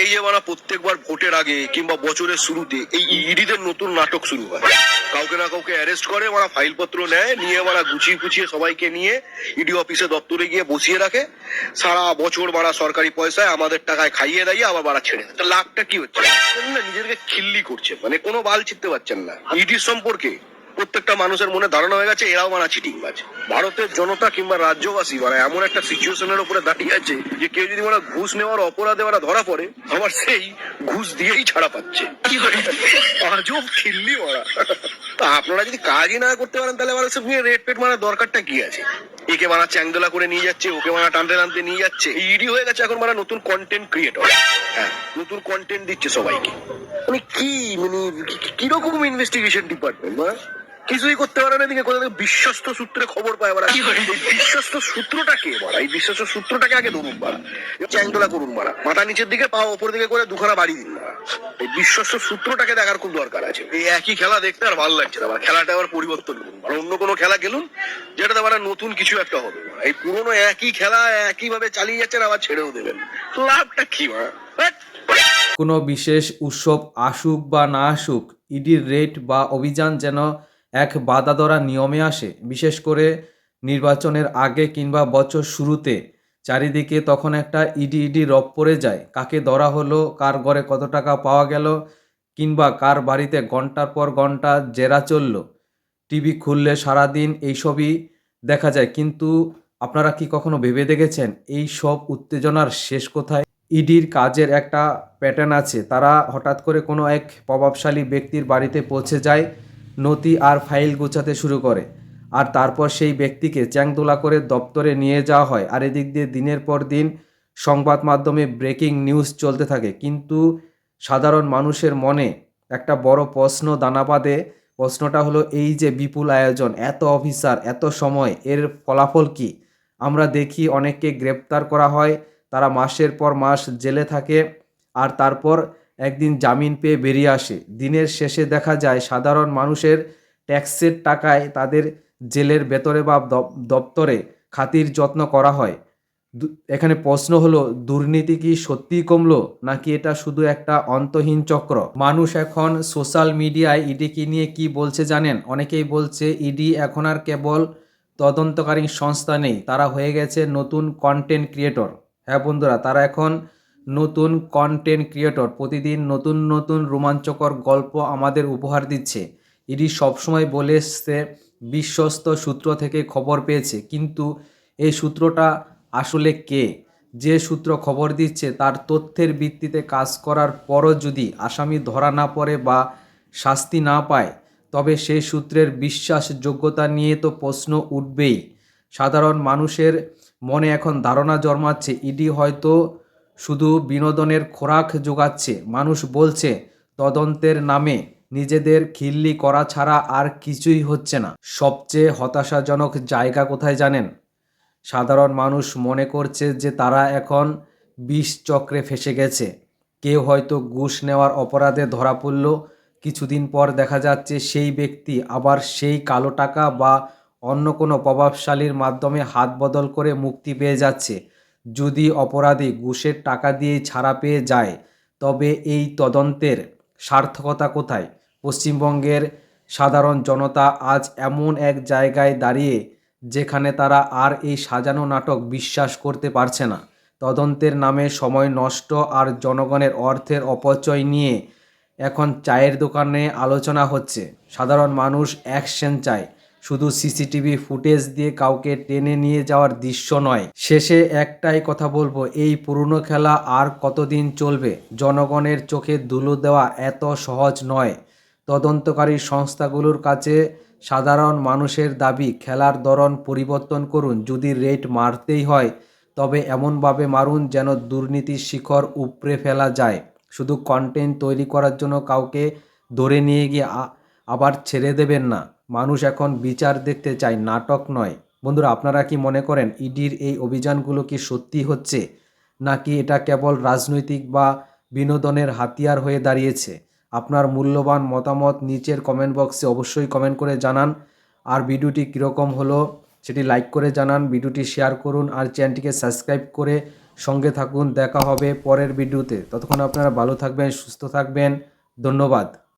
এই যে মানে প্রত্যেকবার ভোটের আগে কিংবা বছরের শুরুতে এই ইডিদের নতুন নাটক শুরু হয়। কাউকে না কাউকে অ্যারেস্ট করে ওরা ফাইলপত্র নেয়, নিয়ে ওরা গুছিয়ে গুছিয়ে সবাইকে নিয়ে ইডি অফিসে দপ্তরে গিয়ে বসিয়ে রাখে। সারা বছর বাড়া সরকারি পয়সায় আমাদের টাকায় খাইয়ে দাইয়ে আবার বাড়া ছেড়ে দেয়। লাভটা কি হচ্ছে? না, নিজেদেরকে খিল্লি করছে। মানে কোনো বাল ছিটতে পারছেন না। ইডির সম্পর্কে প্রত্যেকটা মানুষের মনে ধারণা হয়ে গেছে, এরাও মানা চিটিং বাজ ভারতের জনতা কিংবা রাজ্যবাসী মানে এমন একটা সিচুয়েশনের উপরে দাঁড়িয়ে আছে যে কেউ যদি মানে ঘুষ নেওয়ার অপরাধে ওরা ধরা পড়ে, আবার সেই ঘুষ দিয়েই ছাড়া পাচ্ছে। আজব খিল্লি ওরা। তা আপনারা যদি কাজই না করতে পারেন, তাহলে মানে সব নিয়ে রেট পেট মারার দরকারটা কি আছে? একে মারা চ্যাংদোলা করে নিয়ে যাচ্ছে, ওকে মারা টানতে টানতে নিয়ে যাচ্ছে। ইডি হয়ে গেছে এখন মানে নতুন কন্টেন্ট ক্রিয়েটর হ্যাঁ নতুন কন্টেন্ট দিচ্ছে সবাইকে। মানে কি মানে কীরকম ইনভেস্টিগেশন ডিপার্টমেন্ট মানে কিছুই করতে পারে না এদিকে কোথা থেকে বিশ্বস্ত সূত্রে খবর পায় ওরা বিশ্বস্ত সূত্রটাকে বলা এই বিশ্বস্ত সূত্রটাকে আগে ধরুন বাড়া। চ্যাংদোলা করুন বাড়া। মাথা নিচের দিকে পা ওপর দিকে করে দুখানা বাড়ি দিন বাড়া। এই বিশ্বস্ত সূত্রটাকে দেখার খুব দরকার আছে। এই একই খেলা দেখতে আর ভালো লাগছে না খেলাটা আবার পরিবর্তন করুন। অন্য কোনো খেলা খেলুন যেটাতে মানে নতুন কিছু একটা হবে। এই পুরোনো একই খেলা একই ভাবে চালিয়ে যাচ্ছেন আবার ছেড়েও দেবেন। লাভটা কি? ধ্যাৎ। কোনো বিশেষ উৎসব আসুক বা না আসুক ইডির রেট বা অভিযান যেন এক বাধা ধরা নিয়মে আসে, বিশেষ করে নির্বাচনের আগে কিংবা বছর শুরুতে। চারিদিকে তখন একটা ইডি ইডি রব পড়ে যায়, কাকে ধরা হলো, কার ঘরে কত টাকা পাওয়া গেল, কিংবা কার বাড়িতে ঘণ্টার পর ঘণ্টা জেরা চলল। টিভি খুললে সারাদিন এইসবই দেখা যায়, কিন্তু আপনারা কি কখনো ভেবে দেখেছেন, এই সব উত্তেজনার শেষ কোথায়? ইডির কাজের একটা প্যাটার্ন আছে, তারা হঠাৎ করে কোনো এক প্রভাবশালী ব্যক্তির বাড়িতে পৌঁছে যায় নথি আর ফাইল গোছাতে শুরু করে। আর তারপর সেই ব্যক্তিকে চ্যাংদোলা করে দপ্তরে নিয়ে যাওয়া হয়। আর এদিক দিয়ে দিনের পর দিন সংবাদ মাধ্যমে ব্রেকিং নিউজ চলতে থাকে। কিন্তু সাধারণ মানুষের মনে একটা বড় প্রশ্ন দানা বাঁধে। প্রশ্নটা হলো, এই যে বিপুল আয়োজন, এত অফিসার, এত সময়, এর ফলাফল কি? আমরা দেখি অনেককে গ্রেপ্তার করা হয়। তারা মাসের পর মাস জেলে থাকে। আর তারপর একদিন জামিন পেয়ে বেরিয়ে আসে। দিনের শেষে দেখা যায়, সাধারণ মানুষের ট্যাক্সের টাকায় তাদের জেলের ভেতরে বা দপ- দপ্তরে খাতির যত্ন করা হয়। এখানে প্রশ্ন হলো, দুর্নীতি কি সত্যিই কমলো, নাকি এটা শুধু একটা অন্তহীন চক্র? মানুষ এখন সোশ্যাল মিডিয়ায় ইডিকে নিয়ে কি বলছে জানেন? অনেকেই বলছে, ইডি এখন আর কেবল তদন্তকারী সংস্থা নেই, তারা হয়ে গেছে নতুন কন্টেন্ট ক্রিয়েটর হ্যাঁ বন্ধুরা, তারা এখন নতুন কন্টেন্ট ক্রিয়েটর প্রতিদিন নতুন নতুন রোমাঞ্চকর গল্প আমাদের উপহার দিচ্ছে। ইডি সবসময় বলে এসছে, বিশ্বস্ত সূত্র থেকে খবর পেয়েছে, কিন্তু এই সূত্রটা আসলে কে? যে সূত্র খবর দিচ্ছে, তার তথ্যের ভিত্তিতে কাজ করার পরও যদি আসামি ধরা না পড়ে বা শাস্তি না পায়, তবে সেই সূত্রের বিশ্বাসযোগ্যতা নিয়ে তো প্রশ্ন উঠবেই। সাধারণ মানুষের মনে এখন ধারণা জন্মাচ্ছে, ইডি হয়তো শুধু বিনোদনের খোরাক যোগাচ্ছে, মানুষ বলছে, তদন্তের নামে নিজেদের খিল্লি করা ছাড়া আর কিছুই হচ্ছে না। সবচেয়ে হতাশাজনক জায়গা কোথায় জানেন? সাধারণ মানুষ মনে করছে যে তারা এখন বিষ চক্রে ফেসে গেছে। কেউ হয়তো ঘুষ নেওয়ার অপরাধে ধরা পড়ল। কিছুদিন পর দেখা যাচ্ছে সেই ব্যক্তি আবার সেই কালো টাকা বা অন্য কোনো প্রভাবশালীর মাধ্যমে হাত বদল করে মুক্তি পেয়ে যাচ্ছে। যদি অপরাধী ঘুষের টাকা দিয়ে ছাড়া পেয়ে যায়, তবে এই তদন্তের সার্থকতা কোথায়? পশ্চিমবঙ্গের সাধারণ জনতা আজ এমন এক জায়গায় দাঁড়িয়ে, যেখানে তারা আর এই সাজানো নাটক বিশ্বাস করতে পারছে না। তদন্তের নামে সময় নষ্ট আর জনগণের অর্থের অপচয় নিয়ে এখন চায়ের দোকানে আলোচনা হচ্ছে। সাধারণ মানুষ অ্যাকশন চায় শুধু সিসিটিভি ফুটেজ দিয়ে কাউকে টেনে নিয়ে যাওয়ার দৃশ্য নয়। শেষে একটাই কথা বলব, এই পুরনো খেলা আর কতদিন চলবে? জনগণের চোখে ধুলো দেওয়া এত সহজ নয়। তদন্তকারী সংস্থাগুলোর কাছে সাধারণ মানুষের দাবি, খেলার ধরন পরিবর্তন করুন, যদি রেট মারতেই হয়, তবে এমনভাবে মারুন যেন দুর্নীতির শিখর উপড়ে ফেলা যায়। শুধু কন্টেন্ট তৈরি করার জন্য কাউকে ধরে নিয়ে গিয়ে আবার ছেড়ে দেবেন না। মানুষ এখন বিচার দেখতে চায়, নাটক নয়। বন্ধুরা, আপনারা কি মনে করেন ইডির এই অভিযানগুলো কি সত্যি হচ্ছে? নাকি এটা কেবল রাজনৈতিক বা বিনোদনের হাতিয়ার হয়ে দাঁড়িয়েছে? আপনার মূল্যবান মতামত নিচের কমেন্ট বক্সে অবশ্যই কমেন্ট করে জানান। আর ভিডিওটি কীরকম হলো সেটি লাইক করে জানান। ভিডিওটি শেয়ার করুন আর চ্যানেলটিকে সাবস্ক্রাইব করে সঙ্গে থাকুন। দেখা হবে পরের ভিডিওতে। ততক্ষণ আপনারা ভালো থাকবেন, সুস্থ থাকবেন। ধন্যবাদ।